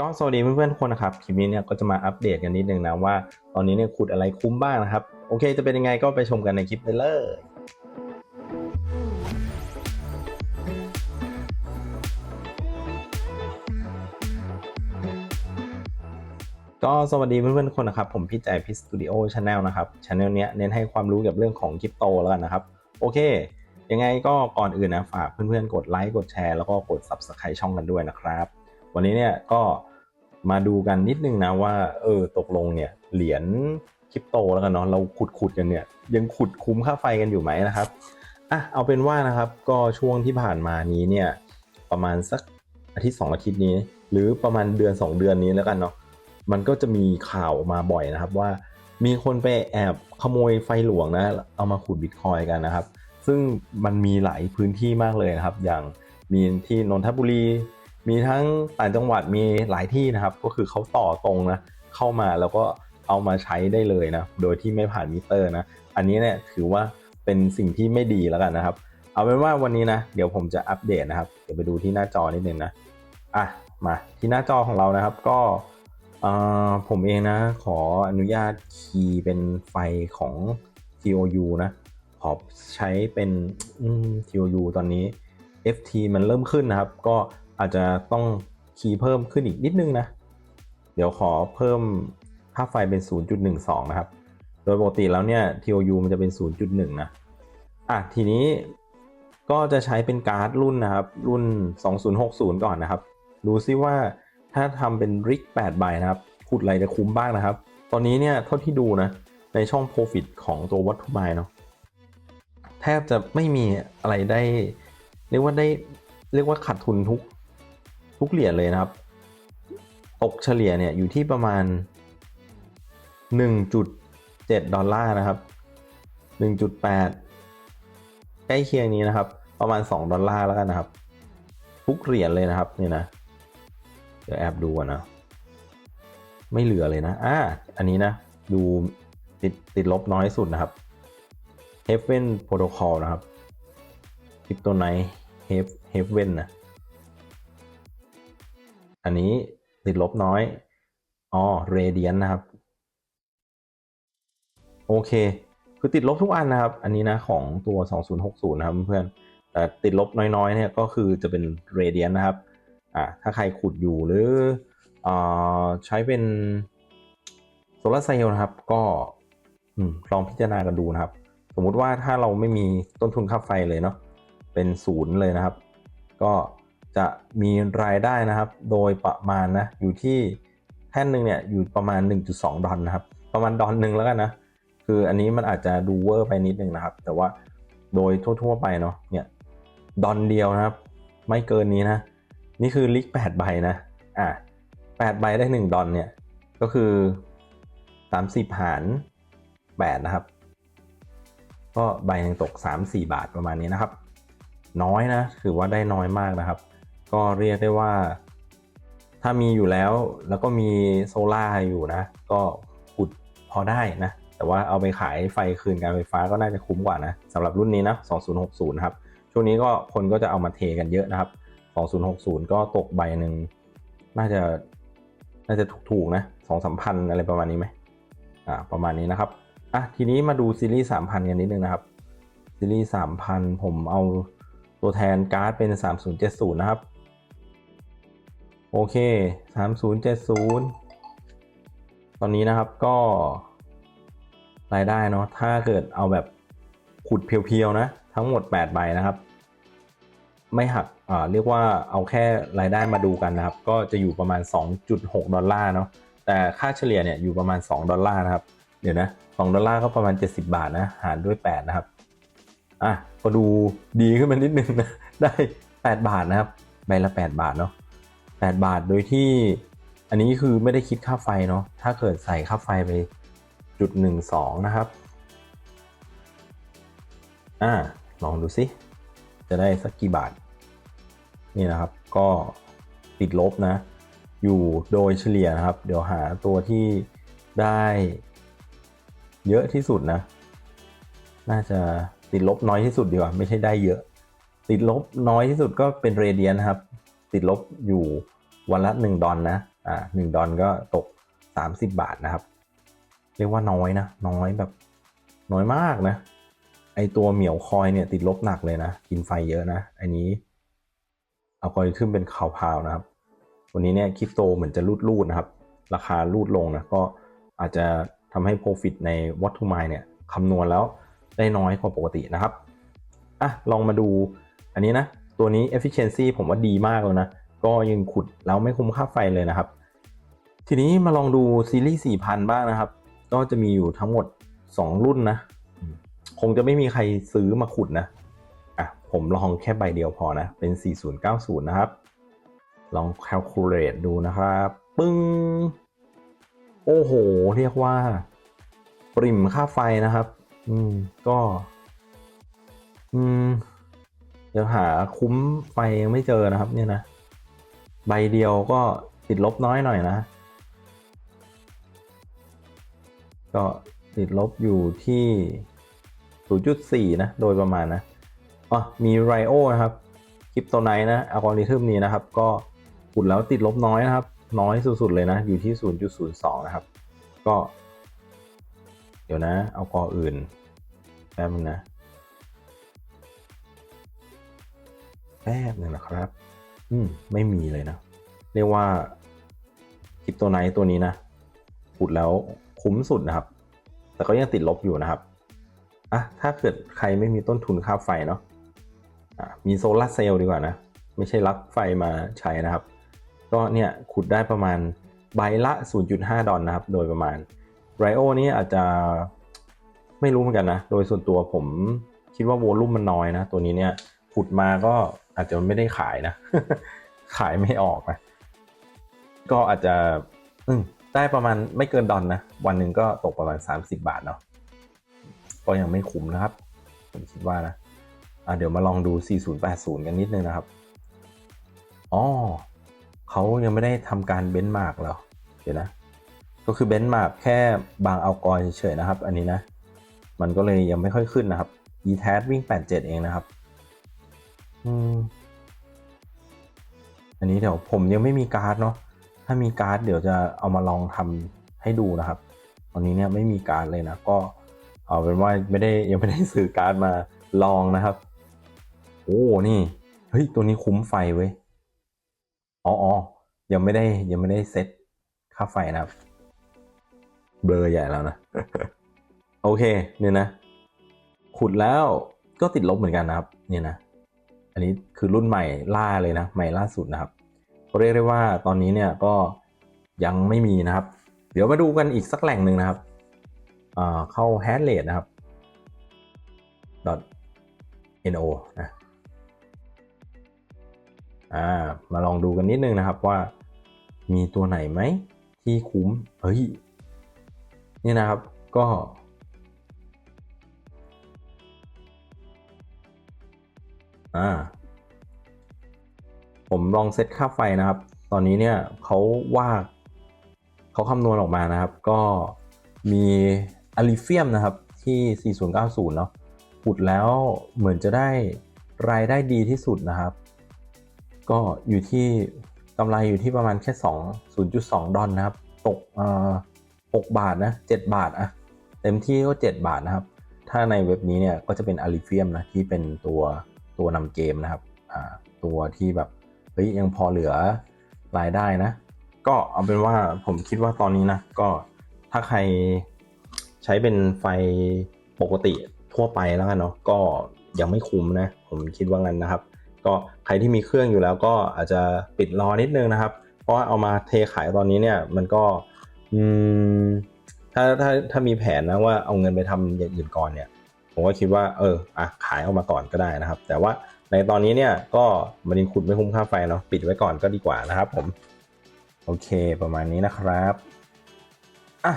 ก็สวัสดีเพื่อนๆทุกคนนะครับ คลิปนี้เนี่ยก็จะมาอัปเดตกันนิดนึงนะว่า ตอนนี้เนี่ยขุดอะไรคุ้มบ้างนะครับ โอเค จะเป็นยังไงก็ไปชมกันในคลิปได้เลยก็สวัสดีเพื่อนๆทุกคนนะครับ ผมพี่ใจพิสตูดิโอชาแนลนะครับชาแนลเนี้ยเน้นให้ความรู้เกี่ยวกับเรื่องของคริปโตแล้วกันนะครับ โอเค ยังไงก็ก่อนอื่นนะ ฝากเพื่อนๆ กดไลค์กดแชร์แล้วก็กด Subscribe ช่องกันด้วยนะครับ วันนี้เนี่ยก็ มาดูกันนิดนึงนะว่าเออตกลงเนี่ยเหรียญคริปโตแล้วกันเนาะเราขุดขุดกันเนี่ยยังขุดคุ้มค่าไฟกันอยู่ไหมนะครับอะเอาเป็นว่านะครับก็ช่วงที่ผ่านมานี้เนี่ยประมาณสักอาทิตย์สองอาทิตย์นี้ หรือประมาณเดือน 2 เดือนนี้แล้วกันเนาะมันก็จะมีข่าวมาบ่อยนะครับว่ามีคนไปแอบขโมยไฟหลวงนะเอามาขุดบิตคอยกันนะครับ ซึ่งมันมีหลายพื้นที่มากเลยนะครับ อย่างมีที่นนทบุรี มีทั้งต่างจังหวัดมีหลายที่นะครับ ก็คือเขาต่อตรงนะเข้ามาแล้วก็เอามาใช้ได้เลยนะโดยที่ไม่ผ่านมิเตอร์นะอันนี้เนี่ยถือว่าเป็นสิ่งที่ไม่ดีแล้วกันนะครับ เอาเป็นว่าวันนี้นะเดี๋ยวผมจะอัปเดตนะครับเดี๋ยวไปดูที่หน้าจอนิดนึงนะอะมาที่หน้าจอของเรานะครับก็เออผมเองนะขออนุญาตคีย์เป็นไฟของ TOU นะขอใช้เป็น TOU ตอนนี้ FT มันเริ่มขึ้นนะครับ ก็ อาจจะต้องคีย์เพิ่มขึ้นอีกนิดนึงนะ เดี๋ยวขอเพิ่มค่าไฟเป็น 0.12 นะครับ โดยปกติแล้วเนี่ย TOU มันจะเป็น 0.1 นะ อะ ทีนี้ก็จะใช้เป็นการ์ดรุ่นนะครับ รุ่น 2060 ก่อนนะครับ ดูซิว่าถ้าทำเป็นริก8ใบนะครับขุดอะไรจะคุ้มบ้างนะครับ ตอนนี้เนี่ยเท่าที่ดูนะ ในช่อง Profit ของตัววัตถุไมเนาะแทบจะไม่มีอะไรได้ เรียกว่าได้เรียกว่าขาดทุนทุก ทุกเหรียญเลยนะครับ ตกเฉลี่ยเนี่ยอยู่ที่ประมาณ 1.7 ดอลลาร์นะครับ 1.8 ใกล้เคียงนี้นะครับ ประมาณ 2 ดอลลาร์แล้วกันนะครับ ทุกเหรียญเลยนะครับนี่นะเดี๋ยวแอบดูก่อนนะ ไม่เหลือเลยนะอ่าอันนี้นะ ดูติดติดลบน้อยสุดนะครับ Heaven Protocol นะครับ Kryptonite Heaven นะ อันนี้ติดลบน้อย อ๋อ Radiant นะครับ โอเค คือติดลบทุกอันนะครับ อันนี้นะของตัว 2060 นะครับเพื่อน แต่ติดลบน้อยๆ เนี่ยก็คือจะเป็น Radiant นะครับ อ่า ถ้าใครขุดอยู่หรืออ่าใช้เป็นโซลาร์เซลล์นะครับ ก็ลองพิจารณากันดูนะครับ สมมุติว่าถ้าเราไม่มีต้นทุนค่าไฟเลยเนาะ เป็นศูนย์เลยนะครับ ก็ จะมีรายได้นะครับ โดยประมาณนะอยู่ที่แท่นหนึ่งเนี่ยอยู่ประมาณ 1.2 ดอลนะครับ ประมาณดอลหนึ่งแล้วกันนะ คืออันนี้มันอาจจะดูเวอร์ไปนิดนึงนะครับ แต่ว่าโดยทั่ว ๆ ไปเนาะเนี่ยดอลเดียวนะครับ ไม่เกินนี้นะ นี่คือลิก8ใบนะอะ8ใบได้ 1 ดอลเนี่ยก็คือ 30 หาร 8 นะครับ ก็ใบหนึ่งตก 3-4 บาทประมาณนี้นะครับ น้อยนะถือว่าได้น้อยมากนะครับ ก็เรียกได้ว่า ถ้ามีอยู่แล้วแล้วก็มีโซล่าอยู่นะ ก็ขุดพอได้นะ แต่ว่าเอาไปขายไฟคืนการไฟฟ้าก็น่าจะคุ้มกว่านะสำหรับรุ่นนี้นะ 2060นะครับ ช่วงนี้ก็คนก็จะเอามาเทกันเยอะนะครับ 2060 ก็ตกใบหนึ่งน่าจะน่าจะถูกๆนะสองสามพันอะไรประมาณนี้ไหมอ่าประมาณนี้นะครับอะทีนี้มาดูซีรีส์3,000กันนิดนึงนะครับซีรีส์3,000ผมเอาตัวแทนการ์ดเป็น 3070 นะครับ โอเค 3070 ตอนนี้นะครับก็รายได้เนาะถ้าเกิดเอาแบบขุดเพียวๆนะ ทั้งหมด 8 ใบนะครับ ไม่หักอ่าเรียกว่าเอาแค่รายได้มาดูกันนะครับ ก็จะอยู่ประมาณ 2.6 ดอลลาร์เนาะแต่ค่าเฉลี่ยเนี่ยอยู่ประมาณ 2 ดอลลาร์นะครับ เดี๋ยวนะ 2 ดอลลาร์ก็ประมาณ 70 บาทนะ หารด้วย 8 นะครับอะก็ดูดีขึ้นมานิดนึงนะได้ 8 บาทนะครับ ใบละ 8 บาทเนาะ 8 บาทโดยที่อันนี้คือไม่ได้คิดค่าไฟเนาะถ้าเกิดใส่ค่าไฟไปจุดหนึ่งสองนะครับ อ่า ลองดูสิ จะได้สักกี่บาท นี่นะครับ ก็ติดลบนะ อยู่โดยเฉลี่ยนะครับ เดี๋ยวหาตัวที่ได้เยอะที่สุดนะ น่าจะติดลบน้อยที่สุดดีกว่า ไม่ใช่ได้เยอะ ติดลบน้อยที่สุดก็เป็นเรเดียนครับ ติดลบอยู่วันละ 1 ดอลนะ อ่าหนึ่งดอลก็ตก 30 บาทนะครับ เรียกว่าน้อยนะ น้อยแบบน้อยมากนะ ไอตัวเหมียวคอยเนี่ยติดลบหนักเลยนะ กินไฟเยอะนะ อันนี้เอากอริทึมเป็นข่าวพาวนะครับ วันนี้เนี่ยคริปโตเหมือนจะรูดรูดนะครับ ราคารูดลงนะ ก็อาจจะทำให้ Profit ใน What to Mine เนี่ยคำนวณแล้วได้น้อยกว่าปกตินะครับ อะ ลองมาดูอันนี้นะ ตัวนี้ efficiency ผมว่าดีมากแล้วนะ ก็ยังขุดแล้วไม่คุ้มค่าไฟเลยนะครับ ทีนี้มาลองดูซีรีส์4,000 บ้างนะครับ ก็จะมีอยู่ทั้งหมด 2 รุ่นนะ คงจะไม่มีใครซื้อมาขุดนะ อะ ผมลองแค่ใบเดียวพอนะ เป็น 4090 นะครับ ลอง calculate ดูนะครับ ปึ้ง โอ้โห เรียกว่า ปริมค่าไฟนะครับ อืม ก็ อืม เดี๋ยวหาคุ้มไฟยังไม่เจอนะครับ เนี่ยนะ ใบเดียวก็ติดลบน้อยหน่อยนะ ก็ติดลบอยู่ที่ 0.4 นะ โดยประมาณนะอ๋อมีไรโอนะครับคริปโตไนนะอัลกอริทึมนี้นะครับ ก็ขุดแล้วติดลบน้อยนะครับ น้อยสุดๆเลยนะ อยู่ที่ 0.02 นะครับ ก็ เดี๋ยวนะ เอากออื่นแป๊บนึงนะ แป๊บนึงนะครับ อืม ไม่มีเลยนะ เรียกว่าคริปโตไนตัวนี้นะขุดแล้วคุ้มสุดนะครับ แต่ก็ยังติดลบอยู่นะครับอะถ้าเกิดใครไม่มีต้นทุนค่าไฟเนาะอะมีโซลาร์เซลล์ดีกว่านะ ไม่ใช่รับไฟมาใช้นะครับ ก็เนี่ยขุดได้ประมาณใบละ 0.5 ดอลนะครับ โดยประมาณไรโอนี้อาจจะไม่รู้เหมือนกันนะ โดยส่วนตัวผมคิดว่าโวลุ่มมันน้อยนะ ตัวนี้เนี่ยขุดมาก็ อาจจะไม่ได้ขายนะ ขายไม่ออกนะ ก็อาจจะอืได้ประมาณไม่เกินดอลนะ วันหนึ่งก็ตกประมาณ 30 บาทเนาะก็ยังไม่คุ้มนะครับ ผมคิดว่านะอะเดี๋ยวมาลองดู 4080 กันนิดนึงนะครับอ๋อเขายังไม่ได้ทำการเบนช์มาร์กแล้วเดี๋ยวนะ ก็คือเบนช์มาร์กแค่บางเอากอยเฉยๆนะครับ อันนี้นะ มันก็เลยยังไม่ค่อยขึ้นนะครับ e t a s วิ่ง 87 เองนะครับ อืม อันนี้เดี๋ยวผมยังไม่มีการ์ดเนาะ ถ้ามีการ์ดเดี๋ยวจะเอามาลองทำให้ดูนะครับ ตอนนี้เนี่ยไม่มีการ์ดเลยนะ ก็เอาเป็นว่าไม่ได้ยังไม่ได้ซื้อการ์ดมาลองนะครับ โอ้ นี่ เฮ้ย ตัวนี้คุ้มไฟเว้ย อ๋อออยังไม่ได้ยังไม่ได้เซ็ตค่าไฟนะครับ เบลอใหญ่แล้วนะ โอเค เนี่ยนะ ขุดแล้วก็ติดลบเหมือนกันนะครับ เนี่ยนะ อันนี้คือรุ่นใหม่ล่าเลยนะ ใหม่ล่าสุดนะครับก็เรียกได้ว่าตอนนี้เนี่ยก็ยังไม่มีนะครับ เดี๋ยวมาดูกันอีกสักแหล่งหนึ่งนะครับเข้า h a s r a t e นะครับ .no นะอ่ามาลองดูกันนิดนึงนะครับว่ามีตัวไหนไหมที่คุ้ม เฮ้ย นี่นะครับก็ อ่า ผมลองเซตค่าไฟนะครับ ตอนนี้เนี่ยเขาว่าเขาคำนวณออกมานะครับ ก็มีอลิเฟียมนะครับ ที่ 4090 เนาะขุดแล้วเหมือนจะได้รายได้ดีที่สุดนะครับ ก็อยู่ที่กำไรอยู่ที่ประมาณแค่ 2 0.2 ดอลนะครับ ตกเอ่อ6บาทนะ 7 บาทอะเต็มที่ก็ 7 บาทนะครับ ถ้าในเว็บนี้เนี่ยก็จะเป็นอลิเฟียมนะที่เป็นตัว ตัวนำเกมนะครับตัวที่แบบเฮ้ยยังพอเหลือรายได้นะ ก็เอาเป็นว่าผมคิดว่าตอนนี้นะก็ถ้าใครใช้เป็นไฟปกติทั่วไปแล้วกันเนาะก็ยังไม่คุ้มนะ ผมคิดว่างั้นนะครับ ก็ใครที่มีเครื่องอยู่แล้วก็อาจจะปิดรอนิดนึงนะครับ เพราะว่าเอามาเทขายตอนนี้เนี่ยมันก็อืมถ้าถ้าถ้ามีแผนนะว่าเอาเงินไปทำอย่างอื่นก่อนเนี่ย ผมก็คิดว่าเอออะขายออกมาก่อนก็ได้นะครับ แต่ว่าในตอนนี้เนี่ยก็มันยังขุดไม่คุ้มค่าไฟเนาะปิดไว้ก่อนก็ดีกว่านะครับผม โอเคประมาณนี้นะครับอะ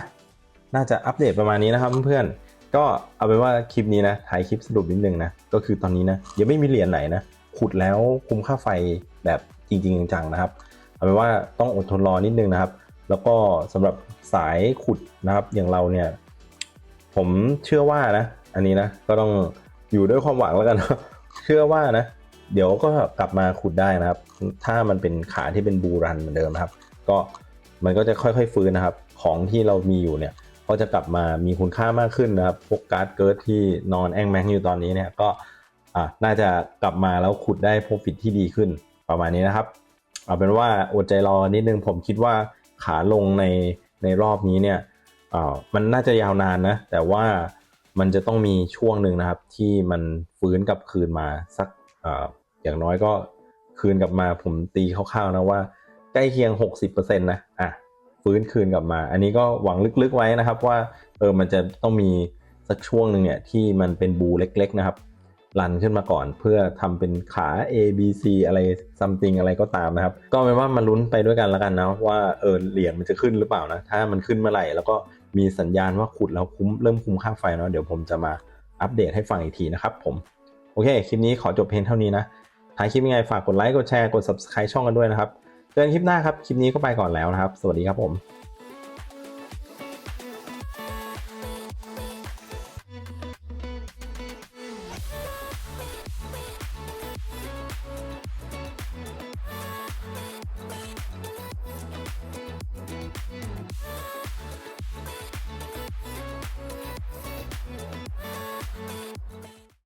น่าจะอัปเดตประมาณนี้นะครับเพื่อนๆก็เอาเป็นว่าคลิปนี้นะถ่ายคลิปสรุปนิดนึงนะก็คือตอนนี้นะยังไม่มีเหรียญไหนนะขุดแล้วคุ้มค่าไฟแบบจริงๆจังๆนะครับเอาเป็นว่าต้องอดทนรอนิดนึงนะครับ แล้วก็สำหรับสายขุดนะครับอย่างเราเนี่ยผมเชื่อว่านะ อันนี้นะ ก็ต้องอยู่ด้วยความหวังแล้วกัน เชื่อว่านะ เดี๋ยวก็กลับมาขุดได้นะครับ ถ้ามันเป็นขาที่เป็นบูรันเหมือนเดิมนะครับ ก็มันก็จะค่อยๆฟื้นนะครับ ของที่เรามีอยู่เนี่ย ก็จะกลับมามีคุณค่ามากขึ้นนะครับ พวกการ์ดเกิร์ดที่นอนแองแมงอยู่ตอนนี้เนี่ย ก็น่าจะกลับมาแล้วขุดได้โปรฟิตที่ดีขึ้นประมาณนี้นะครับ เอาเป็นว่าอดใจรอนิดนึงผมคิดว่าขาลงในในรอบนี้เนี่ยมันน่าจะยาวนานนะ แต่ว่า มันจะต้องมีช่วงหนึ่งนะครับ ที่มันฟื้นกลับคืนมาสักออย่างน้อยก็คืนกลับมาผมตีคร่าวๆนะว่าใกล้เคียง 60%นะอะฟื้นคืนกลับมา อันนี้ก็หวังลึกๆไว้นะครับว่าเออมันจะต้องมีสักช่วงหนึ่งเนี่ยที่มันเป็นบูเล็กๆนะครับรันขึ้นมาก่อนเพื่อทำเป็นขา A B C อะไร something อะไรก็ตามนะครับ ก็เป็นว่ามาลุ้นไปด้วยกันแล้วกันนะว่าเออเหรียญมันจะขึ้นหรือเปล่านะ ถ้ามันขึ้นเมื่อไหร่แล้วก็ มีสัญญาณว่าขุดแล้วคุ้มเริ่มคุ้มค่าไฟเนาะเดี๋ยวผมจะมาอัปเดตให้ฟังอีกทีนะครับผม โอเค คลิปนี้ขอจบเพียงเท่านี้นะท้ายคลิปยังไงฝากกดไลค์กดแชร์กด subscribe ช่องกันด้วยนะครับ เจอกันคลิปหน้าครับ คลิปนี้ก็ไปก่อนแล้วนะครับ สวัสดีครับผม